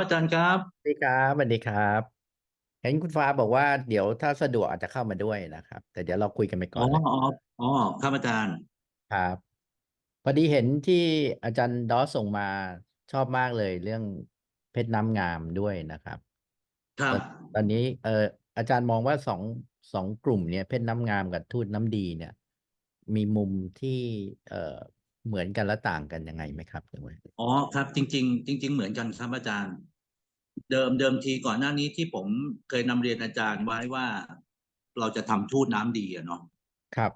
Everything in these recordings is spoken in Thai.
อาจารย์ครับสวัสดีครับสวัสดีครับ เห็นคุณฟ้าบอกว่าเดี๋ยวถ้าสะดวกอาจจะเข้ามาด้วยนะครับ แต่เดี๋ยวเราคุยกันไปก่อ๋ออนเลยอ๋ออ๋อครับอาจารย์ ครับ พอดีเห็นที่อาจารย์ดอสส่งมาชอบมากเลยเรื่องเพชรน้ำงามด้วยนะครับ ครับ ตอนตอนนี้เอออาจารย์มองว่าสองสองกลุ่มเนี่ยเพชรน้ำงามกับทูตน้ำดีเนี่ย มีมุมที่เอ่อเหมือนกันและต่างกันยังไงไหมครับหรือว่าอ๋อครับจริง ๆ จริง ๆ เหมือนกันครับอาจารย์ เดิมเดิมทีก่อนหน้านี้ที่ผมเคยนำเรียนอาจารย์ไว้ว่าเราจะทำทูตน้ำดีอะเนาะครับ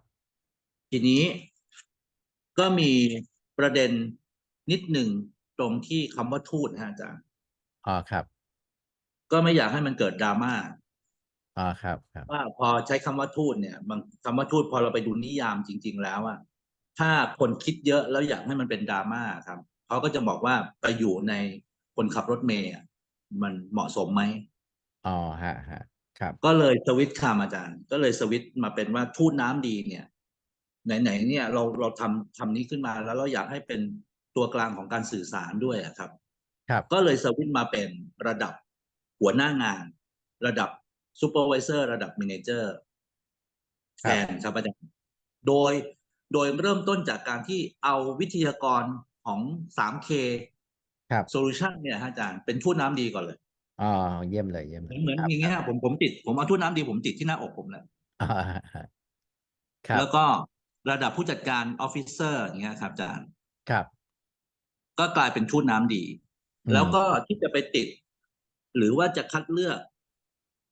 ทีนี้ก็มีประเด็นนิดหนึ่งตรงที่คำว่าทูตนะฮะอาจารย์อ๋อครับ ก็ไม่อยากให้มันเกิดดราม่าอ๋อครับครับว่าพอใช้คำว่าทูตเนี่ย บางคำว่าทูตพอเราไปดูนิยามจริง ๆ แล้วอะถ้าคนคิดเยอะแล้วอยากให้มันเป็นดราม่าครับเขาก็จะบอกว่าไปอยู่ในคนขับรถเมย์อะ มันเหมาะสมไหมอ๋อฮะฮะครับ ก็เลยสวิตช์คำอาจารย์ ก็เลยสวิตช์มาเป็นว่าทูตน้ำดีเนี่ยไหนๆเนี่ยเราเราทำทำนี้ขึ้นมาแล้วเราอยากให้เป็นตัวกลางของการสื่อสารด้วยอะครับ ครับ ก็เลยสวิตช์มาเป็นระดับหัวหน้างาน ระดับซูเปอร์วิเซอร์ระดับมินเจอร์แทนครับอาจารย์โดยโดยเริ่มต้นจากการที่เอาวิทยากรของ 3K ครับ Solution เนี่ยฮะอาจารย์เป็นทูตน้ำดีก่อนเลยอ๋อเยี่ยมเลยเยี่ยมเหเลมือยนเหมือนครับอย่างเงี้ยผมผมติดผมเอาทูตน้ำดีผมติดที่หน้าอกผมเลยอ่าฮะครับแล้วก็ระดับผู้จัดการออฟฟิเซอร์อย่างเงี้ยครับอาจารย์ครับก็กลายเป็นทูตน้ำดี อืมแล้วก็ที่จะไปติด หรือว่าจะคัดเลือก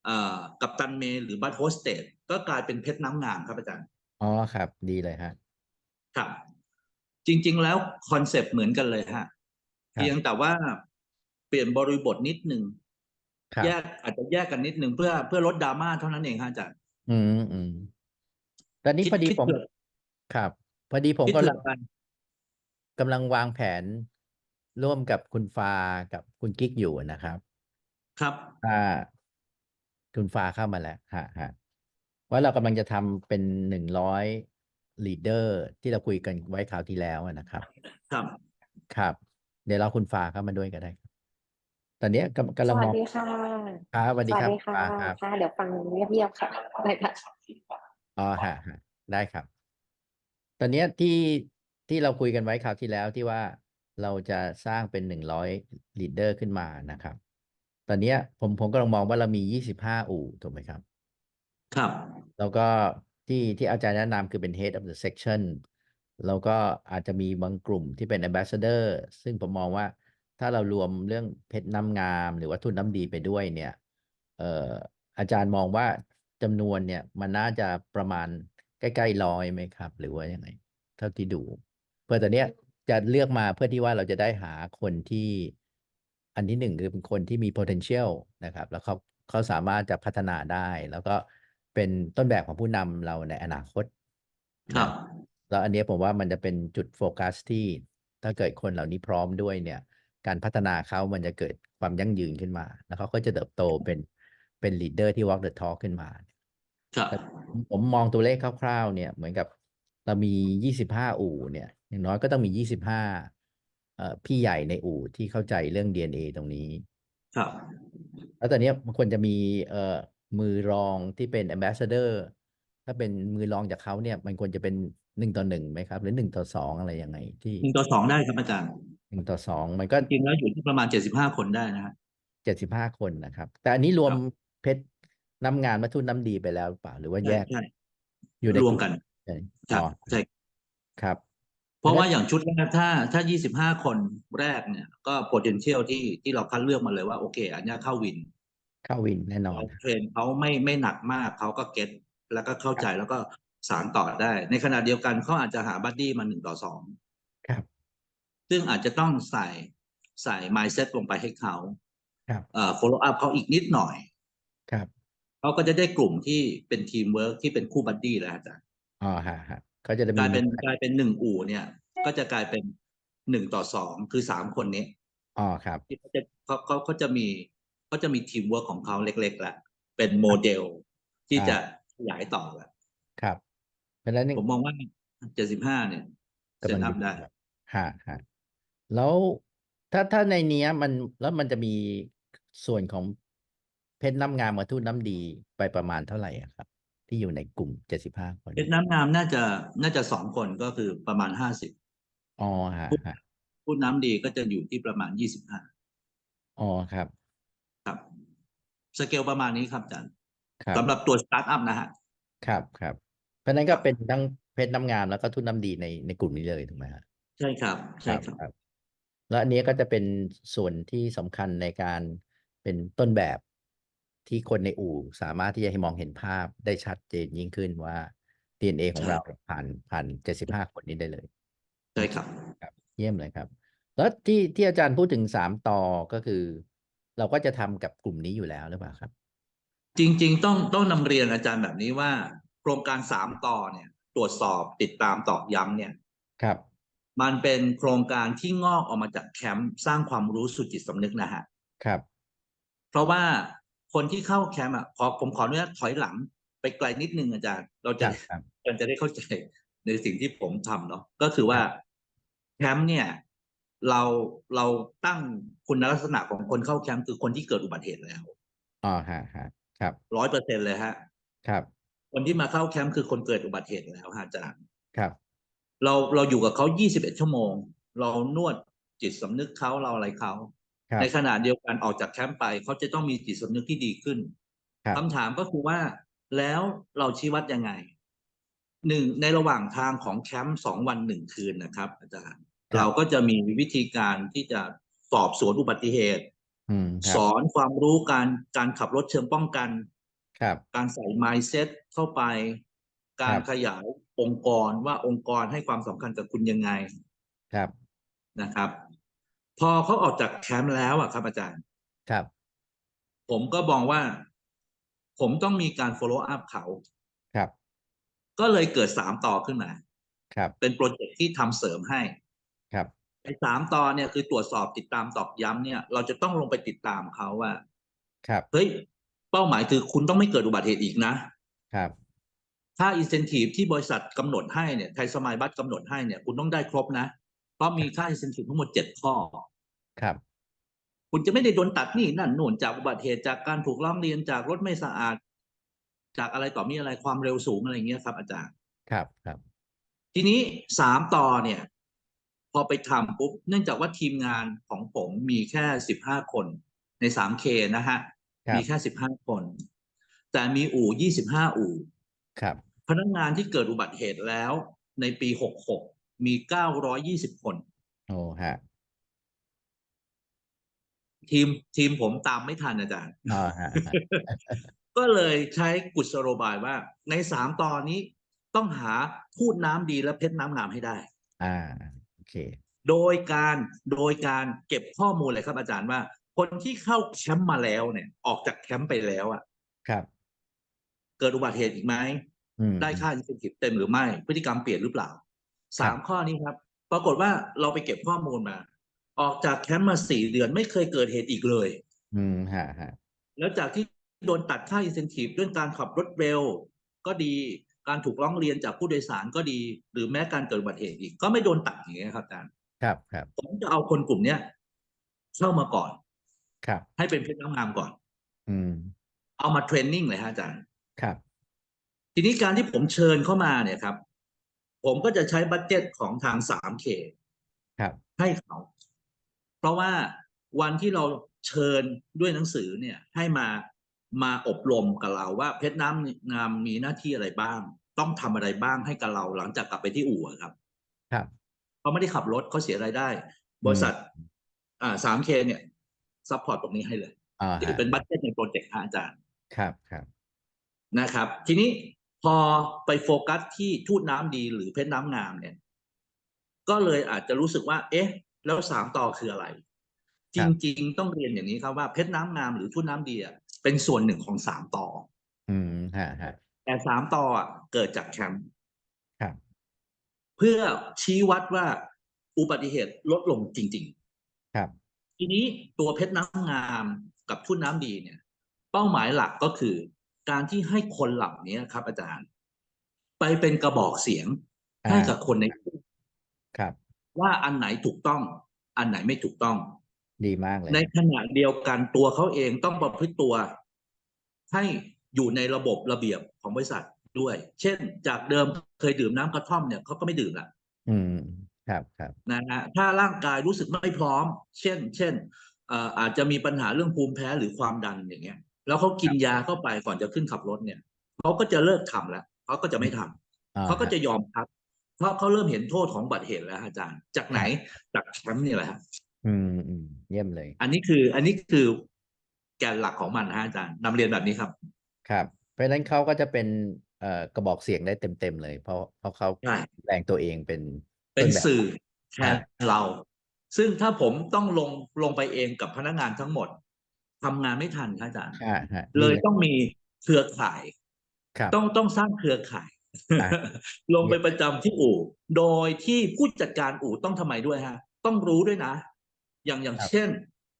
เอ่อกับตันเมย์หรือบัตโฮสเตสก็กลายเป็นเพชรน้ำงามครับอาจารย์ อ๋อครับ ดีเลยฮะ ครับ จริง ๆ แล้วคอนเซปต์เหมือนกันเลยฮะ ครับ เพียงแต่ว่าเปลี่ยนบริบทนิดนึงครับ แยกอาจจะแยกกันนิดนึงเพื่อเพื่อลดดราม่าเท่านั้นเองฮะอาจารย์ อืมอืมตอนนี้คิดพอดีคิดผม เผื่อ ครับ พอดีผมคิดกำเผื่ลัองกัน กำลังวางแผนร่วมกับคุณฟ้ากับคุณกิ๊กอยู่นะครับ ครับ ถ้าคุณฟ้าเข้ามาแล้วฮะฮะว่าเรากำลังจะทำเป็นหนึ่งร้อยลีดเดอร์ที่เราคุยกันไว้คราวที่แล้วอะนะครับ ครับ ครับเดี๋ยวเราคุณฟ้าเข้ามาด้วยก็ได้ครับตอนเนี้ยกำกำลังสมวัอสงดีค่ะ ครับสวัสสดีวัสครับดีค่ะฟ้าครับค่ะ เดี๋ยวฟังเงียบๆค่ะได้ค่ะ อ๋อฮะฮะได้ครับ ตอนเนี้ยที่ที่เราคุยกันไว้คราวที่แล้วที่ว่าเราจะสร้างเป็นหนึ่งร้อยลีดเดอร์ขึ้นมานะครับ ตอนเนี้ยผมผมกำลังมองว่าเรามียี่สิบห้าอู่ถูกไหมครับ ครับ แล้วก็ที่ที่อาจารย์แนะนำคือเป็น head of the section แล้วก็อาจจะมีบางกลุ่มที่เป็น ambassador ซึ่งผมมองว่าถ้าเรารวมเรื่องเพชรน้ำงาม หรือว่าทุนน้ำดีไปด้วยเนี่ยเอ่ออาจารย์มองว่าจำนวนเนี่ยมันน่าจะประมาณใกล้ๆร้อยไหมครับ หรือว่ายังไง เท่าที่ดู เพื่อตอนเนี้ยจะเลือกมาเพื่อที่ว่าเราจะได้หาคนที่ อันที่หนึ่งคือเป็นคนที่มี potential นะครับ แล้วเขาเขาสามารถจะพัฒนาได้ แล้วก็เป็นต้นแบบของผู้นำเราในอนาคต ครับ แล้วอันเนี้ยผมว่ามันจะเป็นจุดโฟกัสที่ ถ้าเกิดคนเหล่านี้พร้อมด้วยเนี่ย การพัฒนาเขามันจะเกิดความยั่งยืนขึ้นมา แล้วเขาก็จะเติบโตเป็นเป็นลีดเดอร์ที่ walk the talk ขึ้นมาครับผมมองตัวเลขคร่าวๆ เนี่ย เหมือนกับเรามียี่สิบห้าอู่เนี่ย อย่างน้อยก็ต้องมียี่สิบห้าเอ่อพี่ใหญ่ในอู่ที่เข้าใจเรื่อง DNA ตรงนี้ ครับ แล้วตอนเนี้ยมันควรจะมีเอ่อมือรองที่เป็น ambassador ถ้าเป็นมือรองจากเขาเนี่ย มันควรจะเป็น หนึ่งต่อหนึ่งไหมครับ หรือหนึ่งต่อสองอะไรยังไง ที่หนึ่งต่อสองได้ครับอาจารย์หนึ่งต่อสองมันก็จริงๆแล้วอยู่ที่ประมาณเจ็ดสิบห้าคนได้นะฮะเจ็ดสิบห้าคนนะครับ แต่อันนี้รวมครับเพชรน้ำงานมาทุนน้ำดีไปแล้วหรือเปล่าหรือว่าแยใช่กใช่อยู่ในรวมกันใช่ครัอ๋บอใช่ครับ เพราะว่าอย่างชุดแรกถ้าถ้า25คนแรกเนี่ย ก็ potential ที่ที่เราคัดเลือกมาเลยว่าโอเค อันเนี้ยเข้าวิน เข้าวินแน่นอนเราเทรนเขาไม่ไม่หนักมากเขาก็เก็ตแล้วก็เข้าใจแล้วก็ สารต่อได้ ในขณะเดียวกันเขาอาจจะหาบัดดี้มาหนึ่งต่อสองครับ ซึ่งอาจจะต้องใส่ใส่ mindset ลงไปให้เขาครับเอ่อ follow up เขาอีกนิดหน่อย ครับเขาก็จะได้กลุ่มที่เป็นทีมเวิร์กที่เป็นคู่บัดดี้แล้วอาจารย์อ๋อฮะฮะเขาจะได้กมีลายเป็นกลายเป็นหนึ่งอู่เนี่ย ก็จะกลายเป็นหนึ่งต่อสองคือสามคนนี้อ๋อครับที่เขาจะเขาเขาเขาจะมีเขาจะมีทีมเวิร์กของเขาเล็กๆแหละเป็นโมเดลที่อ่าจะขยายต่อแหละครับ เพราะฉะนั้นผมมองว่าเจ็ดสิบห้าเนี่ยเซกำลัตงอัพดีได้ฮะฮะแล้วถ้าถ้าในเนี้ยมันแล้วมันจะมีส่วนของเพชรน้ำงามกับทุ่นน้ำดีไปประมาณเท่าไหร่อะครับ ที่อยู่ในกลุ่มเจ็ดสิบห้าคนเพชรน้ำงามน่าจะน่าจะสองคนก็คือประมาณห้าสิบอ๋อฮะฮะพูดน้ำดีก็จะอยู่ที่ประมาณยี่สิบห้าอ๋อครับ ครับ สเกลประมาณนี้ครับอาจารย์ครับสำหรับตัวสตาร์ทอัพนะฮะ ครับครับ เพราะฉะนั้นก็เป็นทั้งเพชรน้ำงามแล้วก็ทุ่นน้ำดีในในกลุ่มนี้เลยถูกไหมฮะใช่ครับ ใช่ครับครับแล้วอันนี้ก็จะเป็นส่วนที่สำคัญในการเป็นต้นแบบที่คนในอู่สามารถที่จะให้มองเห็นภาพได้ชัดเจนยิ่งขึ้นว่า DNA ของใช่เราผ่านผ่านเจ็ดสิบห้าคนนี้ได้เลย ใช่ครับครับ เยี่ยมเลยครับ แล้วที่ที่อาจารย์พูดถึงสามต่อก็คือ เราก็จะทำกับกลุ่มนี้อยู่แล้วหรือเปล่าครับ จริง ๆ ต้องต้องนำเรียนอาจารย์แบบนี้ว่า โครงการสามต่อเนี่ย ตรวจสอบติดตามตอกย้ำเนี่ยครับ มันเป็นโครงการที่งอกออกมาจากแคมป์สร้างความรู้สู่จิตสำนึกนะฮะครับ เพราะว่าคนที่เข้าแคมป์อะขอผมขออนุญาตถอยหลังไปไกลนิดนึงอาจารย์เราคจะรับครับมันจะได้เข้าใจในสิ่งที่ผมทำเนาะก็คือว่าแคมป์เนี่ย เราเราตั้งคุณลักษณะของคนเข้าแคมป์คือคนที่เกิดอุบัติเหตุแล้วอ๋อฮะฮะครับร้อยเปอร์เซ็นเลยฮะ ครับ คนที่มาเข้าแคมป์คือคนเกิดอุบัติเหตุแล้วฮะอาจารย์ครับ เราเราอยู่กับเขา 21 ชั่วโมง เรานวดจิตสำนึกเขาเราอะไรเขาครับในขณะเดียวกันออกจากแคมป์ไปเขาจะต้องมีจิตสำนึกที่ดีขึ้นครับคำถามก็คือว่าแล้วเราชี้วัดยังไงหนึ่งในระหว่างทางของแคมป์สองวันหนึ่งคืนนะครับ อาจารย์ครับเราก็จะมีวิธีการที่จะสอบสวนอุบัติเหตุอืมครัสบอนความรู้การการขับรถเชิงป้องกัน ครับ การใส่ mindset เข้าไป การครับขยายองค์กรว่าองค์กรให้ความสำคัญกับคุณยังไง ครับนะครับ พอเขาออกจากแคมป์แล้วอะครับ อาจารย์ ครับ ผมก็มองว่า ผมต้องมีการ follow up เขา ครับ ก็เลยเกิดสามต่อขึ้นมา ครับ เป็นโปรเจกต์ที่ทำเสริมให้ ครับไอ้สามต่อเนี่ยคือตรวจสอบติดตามตอกย้ำเนี่ย เราจะต้องลงไปติดตามเขาว่า ครับ เฮ้ย เป้าหมายคือคุณต้องไม่เกิดอุบัติเหตุอีกนะครับ ถ้า incentive ที่บริษัทกำหนดให้เนี่ยไทยสมายบัตกำหนดให้เนี่ยคุณต้องได้ครบนะ เพราะมีค่า incentive ทั้งหมดเจ็ดข้อครับ คุณจะไม่ได้โดนตัดหนี่นั่นโน่นจากอุบัติเหตุจากการถูกร้องเรียนจากรถไม่สะอาด จากอะไรต่อมีอะไรความเร็วสูงอะไรอย่างเงี้ยครับ อาจารย์ครับครับ ทีนี้สามต่อเนี่ย พอไปทำปุ๊บเนื่องจากว่าทีมงานของผมมีแค่สิบห้าคนในสามเคนะฮะ ครับ มีแค่สิบห้าคน แต่มีอู่ยี่สิบห้าอู่ ครับ พนักงานที่เกิดอุบัติเหตุแล้ว ในปีหกหกมีเก้าร้อยี่สิบคน โอ้ฮะทีมทีมผมตามไม่ทันอาจารย์อ๋อฮะฮะ ก็เลยใช้กุศโลบายว่า ในสามตอนนี้ต้องหาพูดน้ำดีและเพชรน้ำงามให้ได้ อ่า โอเค โดยการโดยการเก็บข้อมูลเลยครับอาจารย์ว่า คนที่เข้าแคมป์มาแล้วเนี่ย ออกจากแคมป์ไปแล้วอะครับ เกิดอุบัติเหตุอีกไหมได้ค่าอินสันทีฟเต็มหรือไม่ พฤติกรรมเปลี่ยนหรือเปล่าสามข้อนี้ครับ ปรากฏว่าเราไปเก็บข้อมูลมา ออกจากแคมป์มาสี่เดือนไม่เคยเกิดเหตุอีกเลย อืมฮะฮะแล้วจากที่โดนตัดค่าอินสันทีฟเรื่องการขับรถเร็ว ก็ดีการถูกร้องเรียนจากผู้โดยสารก็ดี หรือแม้การเกิดอุบัติเหตุอีก ก็ไม่โดนตัดอย่างเงี้ยครับอาจารย์ครับครับผมจะเอาคนกลุ่มเนี้ยเข้ามาก่อน ครับ ให้เป็นเพชรน้ำงามก่อน อืม เอามาเทรนนิ่งเลยฮะอาจารย์ ครับ ทีนี้การที่ผมเชิญเข้ามาเนี่ยครับ ผมก็จะใช้บัตเจ็ตของทาง 3K ครับ ให้เขา เพราะว่าวันที่เราเชิญด้วยหนังสือเนี่ย ให้มามาอบรมกับเราว่าเพชรน้ำงามมีหน้าที่อะไรบ้าง ต้องทำอะไรบ้างให้กับเราหลังจากกลับไปที่อู่อะครับ ครับเขาไม่ได้ขับรถเขาเสียรายได้ บริษัท อ่า 3K เนี่ย ซัพพอร์ตตรงนี้ให้เลยอ่าถือฮะเป็นบัตเจ็ตในโปรเจกต์ฮะอาจารย์ครับครับนะครับ ทีนี้พอไปโฟกัสที่ทูตน้ำดีหรือเพชรน้ำงามเนี่ย ก็เลยอาจจะรู้สึกว่า เอ๊ะ แล้วสามต่อคืออะไรจครับริง ๆ ต้องเรียนอย่างนี้ครับว่าเพชรน้ำงามหรือทูตน้ำดีอะเป็นส่วนหนึ่งของสามต่อ อืมฮะฮะแต่สามต่ออะเกิดจากแคมป์ครับ เพื่อชี้วัดว่าอุบัติเหตุลดลงจริง ๆ ครับ ทีนี้ตัวเพชรน้ำงามกับทุ่นน้ำดีเนี่ย เป้าหมายหลักก็คือ การที่ให้คนเหล่านี้ครับ อาจารย์ ไปเป็นกระบอกเสียงอ่าให้กับคนในครับ ว่าอันไหนถูกต้อง อันไหนไม่ถูกต้อง ดีมากเลย ในขณะเดียวกันตัวเขาเองต้องประพฤติตัว ให้อยู่ในระบบระเบียบของบริษัทด้วย เช่น จากเดิมเคยดื่มน้ำกระท่อมเนี่ยเขาก็ไม่ดื่มละอืม ครับครับนะฮะถ้าร่างกายรู้สึกไม่พร้อม เช่น เช่นเอ่ออาจจะมีปัญหาเรื่องภูมิแพ้หรือความดันอย่างเงี้ย แล้วเขากินยาเข้าไปก่อนจะขึ้นขับรถเนี่ยเขาก็จะเลิกทำแล้วเขาก็จะไม่ทำอ่าเขาก็ฮะจะยอมพักเพราะเขาเริ่มเห็นโทษของบัตรเหตุแล้วฮะอาจารย์ จากไหนจากแคมป์นี่แหละฮะอืมอืมเยี่ยมเลย อันนี้คือ อันนี้คือแกนหลักของมันนะฮะอาจารย์นำเรียนแบบนี้ครับ ครับ เพราะฉะนั้นเขาก็จะเป็นเอ่อกระบอกเสียงได้เต็มๆเลย เพราะเพราะเขาใช่แปลงตัวเองเป็น เป็นต้แบบสื่อแทนอ่าเรา ซึ่งถ้าผมต้องลงลงไปเองกับพนักงานทั้งหมดทำงานไม่ทันครับอาจารย์อ่าฮะเลยดีต้องมีเครือข่ายครับต้องต้องสร้างเครือข่ายอะลงไปประจำที่อู่ โดยที่ผู้จัดการอู่ต้องทำไมด้วยฮะ ต้องรู้ด้วยนะ อย่างอย่างครับเช่น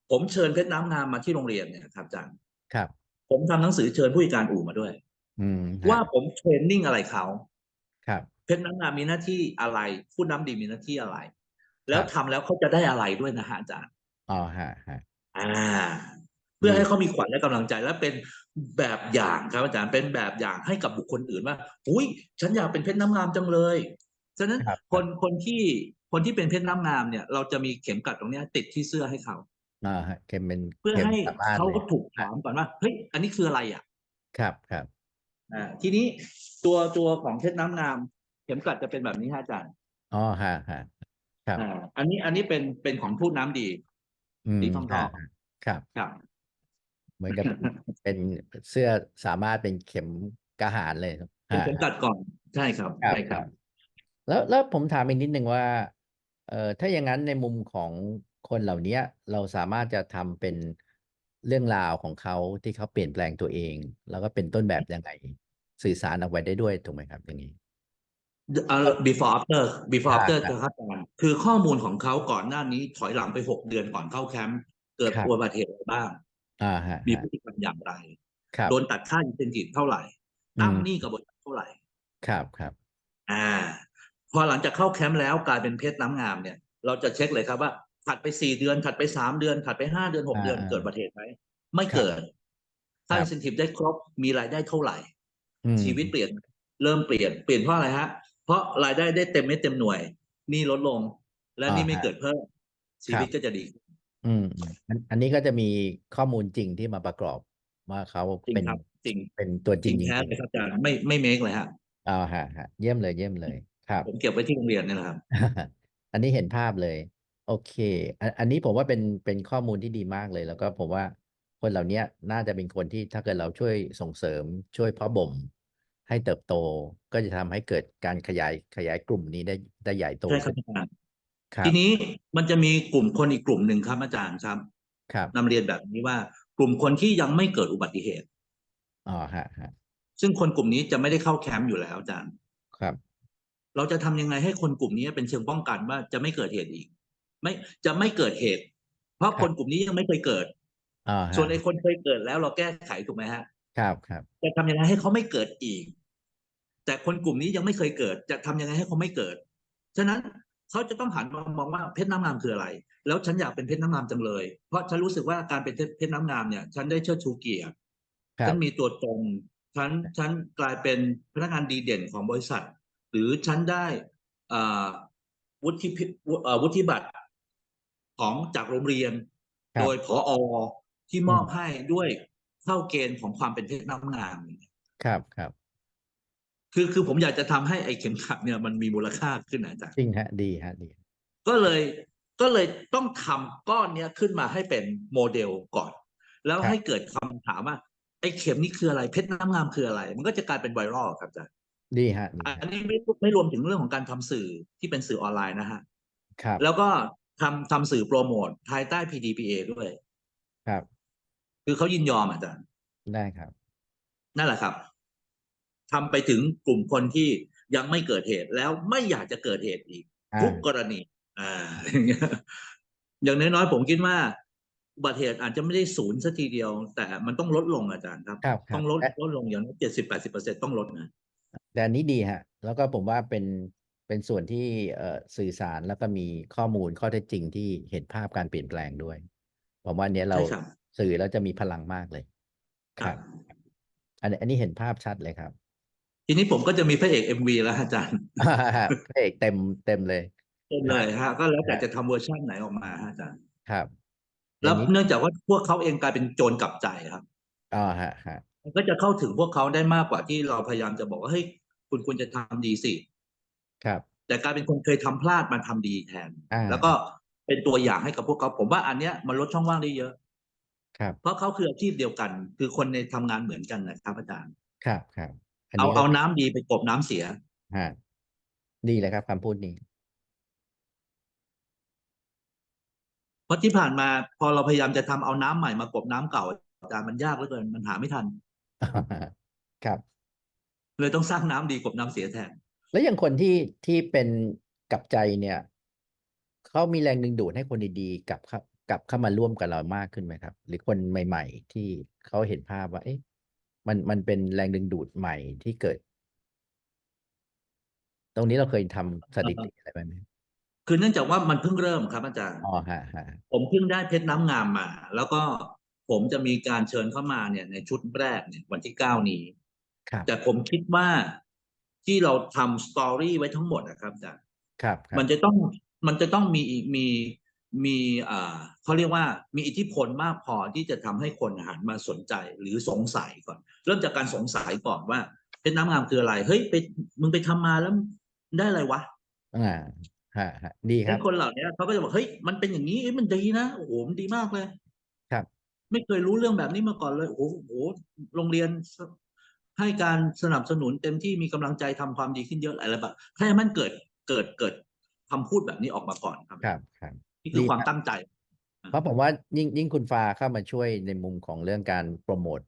ผมเชิญเพชรน้ำงามมาที่โรงเรียนเนี่ยครับอาจารย์ครับ ผมทำหนังสือเชิญผู้จัดการอู่มาด้วยอืมฮะว่าผมเทรนนิ่งอะไรเขาครับ เพชรน้ำงามมีหน้าที่อะไรผู้นำดีมีหน้าที่อะไร แล้วครับทำแล้วเขาจะได้อะไรด้วยนะฮะอาจารย์อ๋อฮะฮะอ่า เพื่อดีให้เขามีขวัญและกำลังใจและเป็นแบบอย่างครับอาจารย์เป็นแบบอย่างให้กับบุคคลอื่นว่าอุ้ยฉันอยากเป็นเพชรน้ำงามจังเลยฉะนั้นครับคนคนที่คนที่เป็นเพชรน้ำงามเนี่ย เราจะมีเข็มกลัดตรงเนี้ยติดที่เสื้อให้เขาอ่าฮะเข็มเป็นเพื่อเข็มให้สามารถเขาเลยถูกถามก่อนว่าเฮ้ยอันนี้คืออะไรอะ ครับครับอ่าทีนี้ตัวตัวของเพชรน้ำงามเข็มกลัดจะเป็นแบบนี้ฮะอาจารย์อ๋อฮะฮะครับอ่าอันนี้อันนี้เป็นเป็นของผู้น้ำดีอืมสีทองทฮะองฮะครับครับ เหมือนกับเป็นเสื้อสามารถเป็นเข็มกระหารเลยครับเป็นฮะเข็มกลัดก่อนใช่ครับครับใช่คครัรับบแล้วแล้วผมถามอีกนิดนึงว่า เอ่อถ้าอย่างนั้นในมุมของคนเหล่านี้เราสามารถจะทำเป็นเรื่องราวของเขาที่เขาเปลี่ยนแปลงตัวเอง แล้วก็เป็นต้นแบบยังไงสื่อสารออกไปได้ด้วยถูกไหมครับ อย่างนี้ เอ่อ before after before อ่า after ครับครับอาจารย์คือข้อมูลของเขาก่อนหน้านี้ถอยหลังไปหกเดือนก่อนเข้าแคมป์เกิดครับ อุบัติเหตุอะไรบ้าง อ่าฮะมีฮะพฤติกรรมอย่างไร ครับ โดนตัดค่าอินเซนทีฟเท่าไหร่ตั้งอืมหนี้กับบริษัทเท่าไหร่ ครับครับอ่า พอหลังจากเข้าแคมป์แล้วกลายเป็นเพชรน้ำงามเนี่ย เราจะเช็คเลยครับว่าถัดไปสี่เดือนถัดไปสามเดือนถัดไปห้าเดือนหกเดือนอ่าเกิดอุบัติเหตุไหมไม่ครับ เกิดค่าครับอินเซนทีฟได้ครบมีรายได้เท่าไหร่ อืมชีวิตเปลี่ยนเริ่มเปลี่ยนเปลี่ยนเพราะอะไรฮะเพ ราะรายได้ได้เต็มเม็ดเต็มหน่วยหนี่ลดลง และหนี่อ่าไม่ฮะเกิดเพิ่มชีวิตครับก็จะดีขึ้นอืมอืมอันอันนี้ก็จะมีข้อมูลจริงที่มาประกอบว่าเขาจริงเป็นครับจริงเป็นตัวจจริริงงจแท้ริงเลยครับอาจารย์ไม่ไม่เมคเลยฮะๆอ่าฮะฮะเยี่ยมเลยเยี่ยมเลย ครับ ผมเก็บไว้ที่โรงเรียนนี่แหละครับ อันนี้เห็นภาพเลย โอเคอันอันนี้ผมว่าเป็นเป็นข้อมูลที่ดีมากเลย แล้วก็ผมว่าคนเหล่านี้น่าจะเป็นคนที่ถ้าเกิดเราช่วยส่งเสริมช่วยเพาะบ่ม ให้เติบโตก็จะทำให้เกิดการขยายขยายกลุ่มนี้ได้ได้ใหญ่โตใช่ครัขึ้บนอาจารย์ครับทีนี้มันจะมีกลุ่มคนอีกกลุ่มหนึ่งครับอาจารย์ครับ ครับนำเรียนแบบนี้ว่ากลุ่มคนที่ยังไม่เกิดอุบัติเหตุอ๋อฮะฮะซึ่งคนกลุ่มนี้จะไม่ได้เข้าแคมป์อยู่แล้วอาจารย์ครับ เราจะทำยังไงให้คนกลุ่มนี้เป็นเชิงป้องกันว่าจะไม่เกิดเหตุอีก ไม่จะไม่เกิดเหตุ เพราะครับคนกลุ่มนี้ยังไม่เคยเกิดอ๋อฮะส่วนไอ้คนเคยเกิดแล้วเราแก้ไขถูกไหมฮะ ครับครับจะทำยังไงให้เขาไม่เกิดอีก แต่คนกลุ่มนี้ยังไม่เคยเกิด จะทำยังไงให้เขาไม่เกิด ฉะนั้นเขาจะต้องหันมามองว่าเพชรน้ำงามคืออะไร แล้วฉันอยากเป็นเพชรน้ำงามจังเลย เพราะฉันรู้สึกว่าการเป็นเพชรน้ำงามเนี่ย ฉันได้เชิดชูเกียรติครัฉับนมีตัวตน ฉัน ฉันกลายเป็นพนักงานดีเด่นของบริษัท หรือฉันได้อ่าวุฒิพิวุเอ่อวุฒิบัตรของจากโรงเรียนครับโดยผอที่มอบอืมให้ด้วยเข้าเกณฑ์ของความเป็นเพชรน้ำงาม ครับ ครับ คือคือผมอยากจะทำให้ไอ้เข็มขัดเนี่ยมันมีมูลค่าขึ้นนะอาจารย์จริงฮะดีฮะดี ก็เลยก็เลยต้องทำก้อนเนี้ยขึ้นมาให้เป็นโมเดลก่อน แล้วครับให้เกิดคำถามว่าไอ้เข็มนี้คืออะไรเพชรน้ำงามคืออะไร มันก็จะกลายเป็นไวรัลครับอาจารย์ดีฮะดีอัฮะนนี้ไม่ไม่รวมถึงเรื่องของการทำสื่อที่เป็นสื่อออนไลน์นะฮะครับ แล้วก็ทำทำสื่อโปรโมทภายใต้ PDPA ด้วย ครับ คือเขายินยอมอาจารย์ได้ครับ นั่นแหละครับ ทำไปถึงกลุ่มคนที่ยังไม่เกิดเหตุแล้วไม่อยากจะเกิดเหตุอีกอ่าทุกกรณี อ่าอย่างเงี้ยอย่างน้อยๆผมคิดว่าอุบัติเหตุอาจจะไม่ได้ศูนย์สัทีเดียว แต่มันต้องลดลงอาจารย์ครับครับครับต้องลดและลดลงอย่างเจ็ดสิบแปดสิบเปอร์เซ็นต้องลดนะแต่อันนี้ดีฮะ แล้วก็ผมว่าเป็นเป็นส่วนที่เอ่อสื่อสารแล้วก็มีข้อมูลข้อเท็จจริงที่เห็นภาพการเปลี่ยนแปลงด้วย ผมว่าอันเนี้ยเราใช่ครับสื่อแล้วจะมีพลังมากเลยคครัรับบอันนี้อันนี้เห็นภาพชัดเลยครับ ทีนี้ผมก็จะมีพระเอกเอ็มวีแล้วอาจารย์พระเอกเต็มเต็มเลยเต็มเลยฮะก็แล้วแต่ครับจะทำเวอร์ชันไหนออกมาฮะอาจารย์ครับ แล้วอย่างนี้เนื่องจากว่าพวกเขาเองกลายเป็นโจรกลับใจครับอ๋อฮะฮะมันก็จะเข้าถึงพวกเขาได้มากกว่าที่เราพยายามจะบอกว่าเฮ้ยคุณควรจะทำดีสิครับ แต่กลายเป็นคนเคยทำพลาดมาทำดีแทนอ่าแล้วก็เป็นตัวอย่างให้กับพวกเขา ผมว่าอันเนี้ยมันลดช่องว่างได้เยอะ ครับ เพราะเขาคืออาชีพเดียวกัน คือคนในทำงานเหมือนกันนะครับอาจารย์ ครับครับอัน เอานี้ก็เอาน้ำดีไปกลบน้ำเสียฮะดีเลยครับคำพูดนี้เพราะที่ผ่านมา พอเราพยายามจะทำเอาน้ำใหม่มากลบน้ำเก่าอาจารย์มันยากเหลือเกินมันหาไม่ทันครับ เลยต้องสร้างน้ำดีกลบน้ำเสียแทน แล้วอย่างคนที่ที่เป็นกับใจเนี่ยเขามีแรงดึงดูดให้คนดีๆกลับเข้ากลับเข้ามาร่วมกับเรามากขึ้นไหมครับ หรือคนใหม่ ๆ ที่เขาเห็นภาพว่า เอ๊ะ มันมันเป็นแรงดึงดูดใหม่ที่เกิด ตรงนี้เราเคยทำสถิติอะไรไปไหมคือเนื่องจากว่ามันเพิ่งเริ่มครับอาจารย์อ๋อฮะฮะผมเพิ่งได้เพชรน้ำงามมา แล้วก็ผมจะมีการเชิญเข้ามาเนี่ย ในชุดแรกเนี่ยวันที่เก้านี้ครับแต่ผมคิดว่าที่เราทำสตอรี่ไว้ทั้งหมดนะครับอาจารย์ครับครับมันจะต้องมันจะต้องมีมี มีอ่าเขาเรียกว่ามีอิทธิพลมากพอที่จะทำให้คนหันมาสนใจหรือสงสัยก่อน เริ่มจากการสงสัยก่อนว่าเพชรน้ำงามคืออะไร เฮ้ยไปมึงไปทำมาแล้วได้อะไรวะอ่าฮะฮะดีคไอ้รับคนเหล่านี้เขาก็จะบอกเฮ้ยมันเป็นอย่างนี้เอ้ยมันดีนะโอ้โหมันดีมากเลย ครับ ไม่เคยรู้เรื่องแบบนี้มาก่อนเลยโอ้โหโรงเรียนให้การสนับสนุนเต็มที่มีกำลังใจทำความดีขึ้นเยอะอะไรแบบให้มันเกิดเกิดเกิดคำพูดแบบนี้ออกมาก่อนครับ ครับครับ นี่คือดีความครับตั้งใจ เพราะผมว่ายิ่งยิ่งคุณฟ้าเข้ามาช่วยในมุมของเรื่องการโปรโมท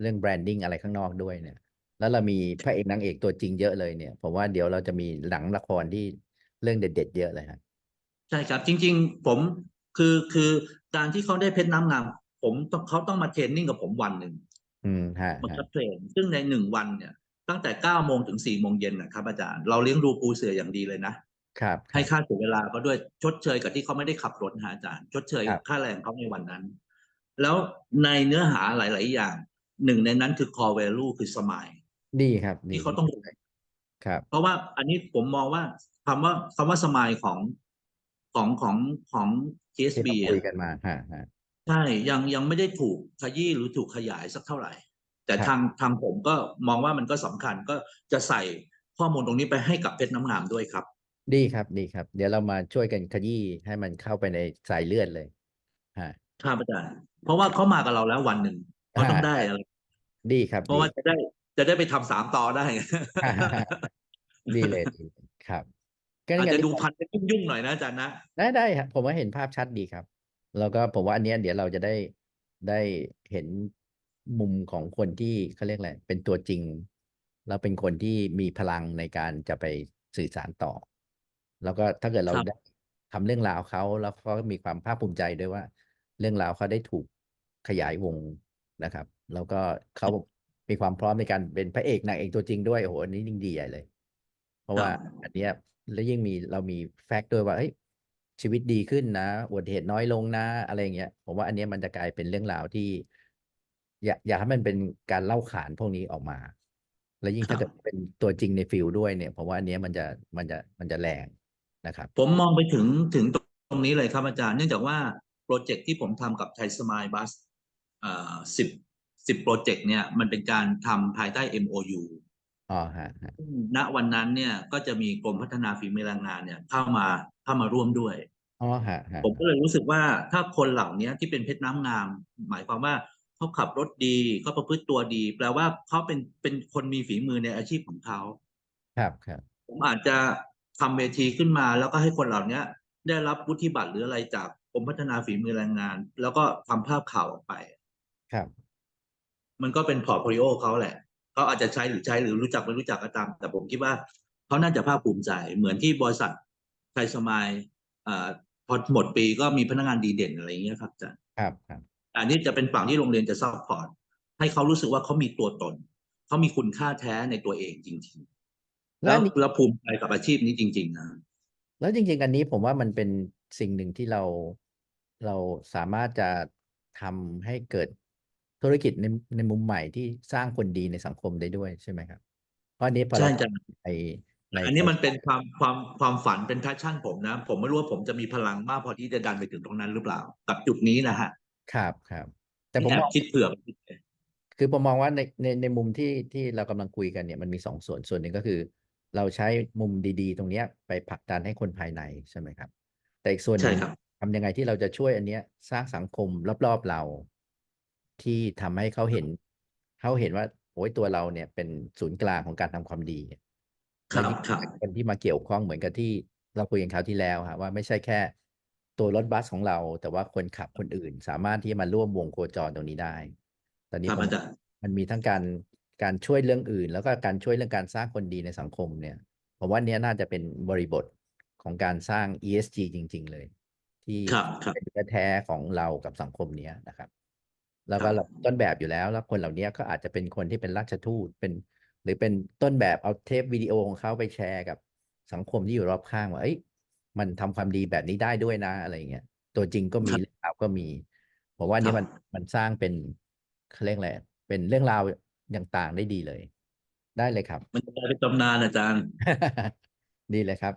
เรื่องแบรนดิ้งอะไรข้างนอกด้วยเนี่ย แล้วเรามีพระเอกนางเอกตัวจริงเยอะเลยเนี่ยผมว่าเดี๋ยวเราจะมีหนังละครที่เรื่องเด็ดๆเยอะเลยฮะใช่ครับจริง ๆ ผมคือคือการที่เขาได้เพชรน้ำงามผมต้องเขาต้องมาเทรนนิ่งกับผมวันหนึ่งอืมฮะมันฮะก็เทรนซึ่งในหนึ่งวันเนี่ย ตั้งแต่เก้าโมงถึงสี่โมงเย็นนะครับอาจารย์เราเลี้ยงดูปูเสืออย่างดีเลยนะ ครับ ให้ค่าเสียเวลาเขาด้วยชดเชยกับที่เขาไม่ได้ขับรถนะฮะอาจารย์ ชดเชยครับ ค่าแรงเขาในวันนั้น แล้วในเนื้อหาหลาย ๆ อย่าง หนึ่งในนั้นคือ core value คือสมายดีครับดีที่เขาต้องรู้ครับ เพราะว่าอันนี้ผมมองว่าคำว่าคำว่าสมายของของของของ ที่ TSB เราคุยอะกันมาฮะฮะ ใช่ยังยังไม่ได้ถูกขยี้หรือถูกขยายสักเท่าไหร่ แต่ครับ ทางทางผมก็มองว่ามันก็สำคัญก็จะใส่ข้อมูลตรงนี้ไปให้กับเพชรน้ำงามด้วยครับ ดีครับดีครับ เดี๋ยวเรามาช่วยกันขยี้ให้มันเข้าไปในสายเลือดเลยฮะ ครับอาจารย์ เพราะว่าเขามากับเราแล้ววันหนึ่งเขาต้องได้อะไรดีครับ เพราะว่าดีจะได้จะได้ไปทำสามต่อได้ไงดีเลยดีเลยครับก็อาจงั้นจะดูพันกันยุ่งๆหน่อยนะอาจารย์นะได้ได้ครับผมว่าเห็นภาพชัดดีครับ แล้วก็ผมว่าอันเนี้ยเดี๋ยวเราจะได้ได้เห็นมุมของคนที่เขาเรียกอะไรเป็นตัวจริง แล้วเป็นคนที่มีพลังในการจะไปสื่อสารต่อ แล้วก็ถ้าเกิดเราครับ ได้ทำเรื่องราวเขาแล้วเขาก็มีความภาคภูมิใจด้วยว่า เรื่องราวเขาได้ถูกขยายวงนะครับ แล้วก็เขามีความพร้อมในการเป็นพระเอกนางเอกตัวจริงด้วยโอ้โหอันนี้ยิ่งดีใหญ่เลย เพราะว่าอันเนี้ยแล้วยิ่งมีเรามีแฟกต์ด้วยว่าเฮ้ยชีวิตดีขึ้นนะอุบัติเหตุน้อยลงนะอะไรอย่างเงี้ยผมว่าอันเนี้ยมันจะกลายเป็นเรื่องราวที่ อยากอยากให้มันเป็นการเล่าขานพวกนี้ออกมา แล้วยิ่งถ้าครัเกิบดเป็นตัวจริงในฟิลด้วยเนี่ยผมว่าอันเนี้ยมันจะมันจะมันจะแรง นะครับ ผมมองไปถึงถึงตรงนี้เลยครับอาจารย์ เนื่องจากว่าโปรเจกต์ที่ผมทำกับไทยสมายบัสสิบสิบโปรเจกต์เนี่ยมันเป็นการทำภายใต้ MOU อ๋อฮะฮะซึ่งณวันนั้นเนี่ยก็จะมีกรมพัฒนาฝีมือแรงงานเนี่ยเข้ามาเข้ามาร่วมด้วยอ๋อฮะฮะผมก็เลยรู้สึกว่าถ้าคนเหล่านี้ที่เป็นเพชรน้ำงาม หมายความว่าเขาขับรถดีเขาประพฤติตัวดี แปลว่าเขาเป็นเป็นคนมีฝีมือในอาชีพของเขา ครับครับผมอาจจะ ทำเวทีขึ้นมา แล้วก็ให้คนเหล่านี้ได้รับวุฒิบัตรหรืออะไรจากกรมพัฒนาฝีมือแรงงาน แล้วก็ทำภาพข่าวออกไป ครับ มันก็เป็นพอร์ตโฟลิโอเขาแหละเขาอาจจะใช้หรือใช้หรือรู้จักไม่รู้จักก็ตาม แต่ผมคิดว่าเขาน่าจะภาคภูมิใจ เหมือนที่บริษัทไทยสมายอ่าพอหมดปีก็มีพนักงานดีเด่นอะไรอย่างเงี้ยครับอาจารย์ครับครับอันนี้จะเป็นฝั่งที่โรงเรียนจะซัพพอร์ตให้เขารู้สึกว่าเขามีตัวตนเขามีคุณค่าแท้ในตัวเองจริงๆ แล้แล้ววอันนี้แล้วภูมิใจกับอาชีพนี้จริง ๆ นะ แล้วจริง ๆ อันนี้ผมว่ามันเป็นสิ่งหนึ่งที่เราเราสามารถจะทำให้เกิดธุรกิจในในมุมใหม่ที่สร้างคนดีในสังคมได้ด้วยใช่ไหมครับ เพราะอันนี้พอใช่เราจ้ะในในอันนี้มันเป็นความความความฝันเป็นแพชชั่นผมนะ ผมไม่รู้ว่าผมจะมีพลังมากพอที่จะดันไปถึงตรงนั้นหรือเปล่า กับจุดนี้นะฮะครับครับ แต่ผมแอบมอง คิดเผื่อ คือผมมองว่าในในในมุมที่ที่เรากำลังคุยกันเนี่ยมันมีสองส่วนส่วนหนึ่งก็คือ เราใช้มุมดี ๆ ตรงเนี้ยไปผลักดันให้คนภายในใช่ไหมครับ แต่อีกส่วนหใช่นึ่งครับทำยังไงที่เราจะช่วยอันเนี้ย สร้างสังคมรอบๆเรา ที่ทำให้เขาเห็นเขาเห็นว่าโอ้ยตัวเราเนี่ยเป็นศูนย์กลางของการทำความดีครับแล้วครับคนที่มาเกี่ยวข้องเหมือนกับที่เราคุยกันคราวที่แล้วครับว่าไม่ใช่แค่ ตัวรถบัสของเรา แต่ว่าคนขับคนอื่น สามารถที่จะมาร่วมวงโคจรตรงนี้ได้ ตอนนี้ครับผมอาจารย์มันมีทั้งการ การช่วยเรื่องอื่น แล้วก็การช่วยเรื่องการสร้างคนดีในสังคมเนี่ยผมว่าเนี้ยน่าจะเป็นบริบทของการสร้าง ESG จริง ๆ เลย ที่ครับครับเป็นเนื้อแท้ของเรากับสังคมเนี้ยนะครับ แล้วก็ครับเราต้นแบบอยู่แล้ว แล้วคนเหล่านี้ก็อาจจะเป็นคนที่เป็นราชทูตเป็น หรือเป็นต้นแบบเอาเทปวิดีโอของเขาไปแชร์กับสังคมที่อยู่รอบข้างว่าเอ้ยมันทำความดีแบบนี้ได้ด้วยนะอะไรอย่างเงี้ยตัวจริงก็มีครับเรื่องราวก็มีผมว่านี่ครับมันมันสร้างเป็นเขาเรียกอะไรเป็นเรื่องราวอย่าง ต่างได้ดีเลย ได้เลยครับ มันจะกลายเป็นตำนานอาจารย์ดีเลยครับ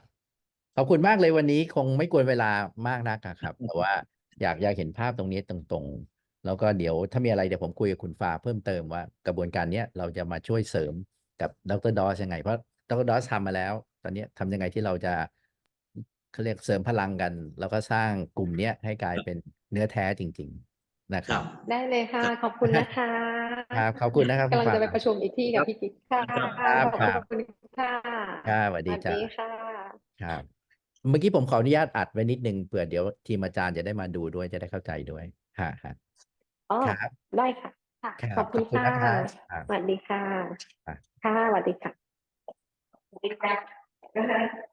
ขอบคุณมากเลยวันนี้คงไม่กวนเวลามากนักอะครับ แต่ว่าอยากอยากเห็นภาพตรงนี้ตรงๆ แล้วก็เดี๋ยวถ้ามีอะไรเดี๋ยวผมคุยกับคุณฟ้าเพิ่มเติมว่ากระบวนการเนี้ยเราจะมาช่วยเสริมกับดรดอสยังไง เพราะดรดอสทำมาแล้ว ตอนเนี้ยทำยังไงที่เราจะเขาเรียกเสริมพลังกัน แล้วก็สร้างกลุ่มเนี้ยให้กลายเป็นเนื้อแท้จริง ๆ นะคครัรับบได้เลยค่ะ ขอบคุณนะคะครับขอบคุณนะครับคุณกำลังฟ้าจะไปประชุมอีกที่กับพี่กิ๊กค่ะครับขอบครับคุณค่ะครับสวัสสดีวัสจ้าดีค่ะครับเมื่อกี้ผมขออนุญาตอัดไว้นิดนึงเผื่อเดี๋ยวทีมอาจารย์จะได้มาดูด้วยจะได้เข้าใจด้วยฮะฮะอ๋อครับได้ค่ะค่ะครับขอบคุณขอบคุณค่ะนะครับครับสวัสดีค่ะครับค่ะสวัสดีค่ะสวัสดีค่ะ